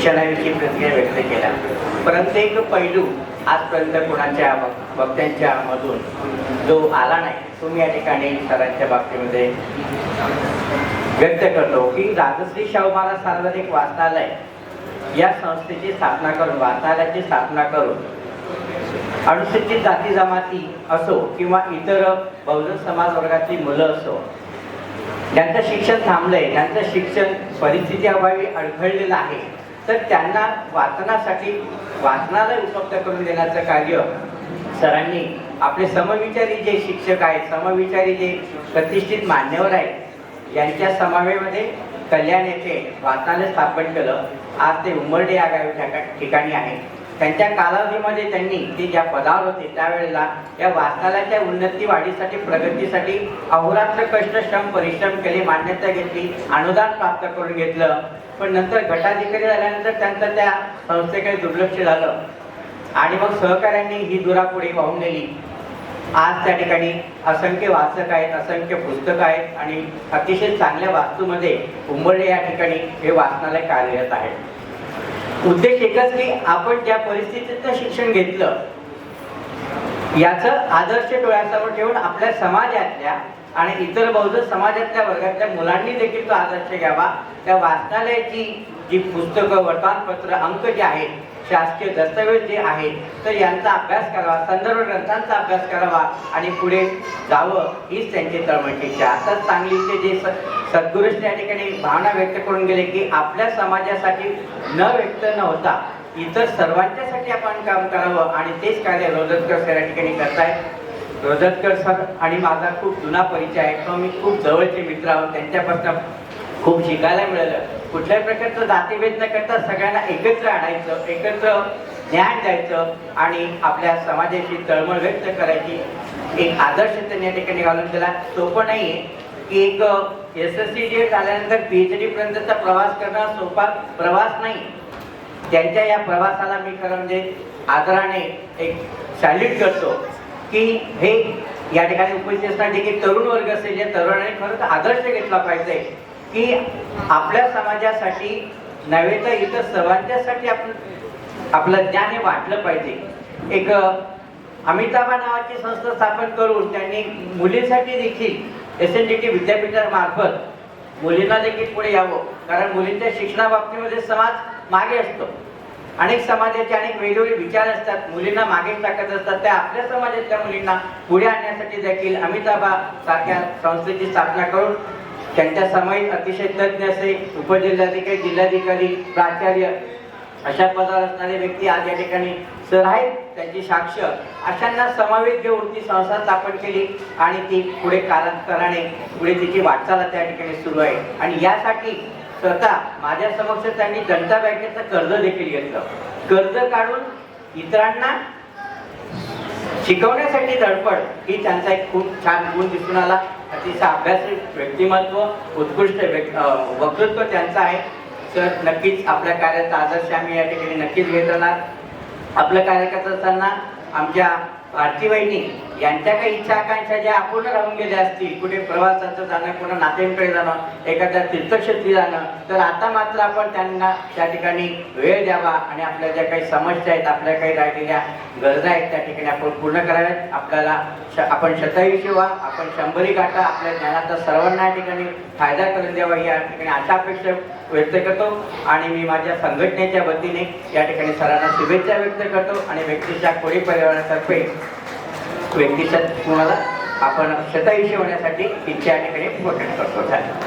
शिक्षणाविषयी प्रतिक्रिया व्यक्त केल्या. परंतु एक पैलू आजपर्यंत कोणाच्या वक्त्यांच्या मधून जो आला नाही तो मी या ठिकाणी सरांच्या बाबतीमध्ये व्यक्त करतो की राजश्री शाहू महाराज सार्वजनिक वाचनालय या संस्थेची स्थापना करून वाचनालयाची स्थापना करून अनुसूचित जाती जमाती असो किंवा इतर बहुजन समाज वर्गातली मुलं असो ज्यांचं शिक्षण थांबलंय त्यांचं शिक्षण परिस्थिती अभावी अडखळलेलं आहे तर त्यांना वाचनासाठी वाचनालय उपलब्ध करून देण्याचं कार्य सरांनी आपले समविचारी जे शिक्षक आहेत समविचारी जे प्रतिष्ठित मान्यवर आहेत यांच्या समावेमध्ये कल्याण येथे वाचनालय स्थापन केलं. आज ते उमरडे या गावी ठिका- ठिकाणी आहे. त्यांच्या कालावधीमध्ये त्यांनी ते ज्या पदावर होते त्यावेळेला या वाचनालयाच्या उन्नती वाढीसाठी प्रगतीसाठी अहोरात्र कष्ट श्रम परिश्रम केले मान्यता घेतली अनुदान प्राप्त करून घेतलं. पण नंतर गटाधिकारी झाल्यानंतर त्यांचं त्या संस्थेकडे दुर्लक्ष झालं. आणि मग सहकाऱ्यांनी ही दुरापुढे वाहून नेली. आज त्या ठिकाणी असंख्य वाचक आहेत असंख्य पुस्तकं आहेत आणि अतिशय चांगल्या वास्तूमध्ये उंबरडे या ठिकाणी हे वाचनालय कार्यरत आहे. उद्देश एकच की आपण ज्या परिस्थितीचं शिक्षण घेतलं याचं आदर्श डोळ्यासमोर ठेवून आपल्या समाजातल्या आणि इतर बहुजन समाजातल्या वर्गातल्या मुलांनी देखील तो आदर्श घ्यावा. त्या वाचनालयाची जी पुस्तकं वर्तमानपत्र अंक जे आहेत शासकीय दस्तऐवज जे आहेत तर यांचा अभ्यास करावा संदर्भ ग्रंथांचा अभ्यास करावा आणि पुढे जावं हीच त्यांची तळमळीची इच्छा. आताच सांगलीचे जे स- सद्गुरूच त्या ठिकाणी भावना व्यक्त करून गेले की आपल्या समाजासाठी न व्यक्त न होता इतर सर्वांच्यासाठी आपण काम करावं आणि तेच कार्य रोजतकर सर या ठिकाणी करतायत. रोजतकर सर आणि माझा खूप जुना परिचय आहे तो मी खूप जवळचे मित्र आहोत त्यांच्यापासून खूप शिकायला मिळालं. कुठल्याही प्रकारचं जातीभेद न करता सगळ्यांना एकत्र आणायचं एकत्र ज्ञान द्यायचं आणि आपल्या समाजाशी तळमळ व्यक्त करायची एक आदर्श त्यांनी या ठिकाणी घालून दिला. सोपं आहे की एक एस एस सी जे झाल्यानंतर पीएच डी पर्यंतचा प्रवास करणं सोपा प्रवास नाही. त्यांच्या या प्रवासाला मी खरं म्हणजे आदराने एक सॅल्यूट करतो की हे या ठिकाणी उपस्थित असणारे जे की तरुण वर्ग असेल या तरुणाने खरंच आदर्श घेतला पाहिजे. की आपल्या समाजासाठी नव्हे तर इतर सर्वांच्यासाठी आपण आपलं ज्ञान हे वाटलं पाहिजे. एक अमिताभा नावाची संस्था स्थापन करून त्यांनी मुलींसाठी देखील एस एन डी टी विद्यापीठामार्फत मुलींना देखील पुढे यावं. कारण मुलींच्या शिक्षणाबाबतीमध्ये समाज मागे असतो. अनेक समाजाचे अनेक वेगवेगळे विचार असतात. मुलींना मागे टाकत असतात. त्या आपल्या समाजातल्या मुलींना पुढे आणण्यासाठी देखील अमिताभा सारख्या संस्थेची स्थापना करून त्यांच्या समयीत अतिशय तज्ज्ञ असे उपजिल्हाधिकारी जिल्हाधिकारी प्राचार्य अशा पदावर असणारे व्यक्ती आज या ठिकाणी सर आहेत. त्यांची साक्ष अशांना समावेश घेऊन ती संस्था स्थापन केली आणि ती पुढे कालांतराने पुढे तिची वाटचाल त्या ठिकाणी सुरू आहे. आणि यासाठी स्वतः माझ्या समक्ष त्यांनी जनता बँकेचं कर्ज देखील घेतलं. कर्ज काढून इतरांना शिकवण्यासाठी धडपड ही त्यांचा एक खूप छान गुण दिसून आला. अतिशय अभ्यास व्यक्तिमत्व उत्कृष्ट व्यक्- वक्तृत्व त्यांचं आहे. तर नक्कीच आपल्या कार्याचा आदर्श आम्ही या ठिकाणी नक्कीच घेत राहणार. आपलं कार्य करत असताना आमच्या भारती वहिनी यांच्या काही इच्छा आकांक्षा ज्या अपूर्ण राहून गेल्या असतील कुठे प्रवासाचं जाणं कुठं नातेवाईकडे जाणं एखाद्या तीर्थक्षेत्री जाणं तर आता मात्र आपण त्यांना त्या ठिकाणी वेळ द्यावा आणि आपल्या ज्या काही समस्या आहेत आपल्या काही राहिलेल्या गरजा आहेत त्या ठिकाणी आपण पूर्ण कराव्यात. आपल्याला श- आपण शतायुषी व्हा आपण शंभरी गाठा आपल्या ज्ञानाचा सर्वांना या ठिकाणी फायदा करून द्यावा या ठिकाणी अशा अपेक्षा व्यक्त करतो. आणि मी माझ्या संघटनेच्या वतीने या ठिकाणी सरांना शुभेच्छा व्यक्त करतो आणि व्यक्तीच्या कोळी परिवारातर्फे व्यक्तीच्या कुणाला आपण शतायुषी होण्यासाठी इच्छा आणि ठिकाणी प्रकट करतो. धन्यवाद.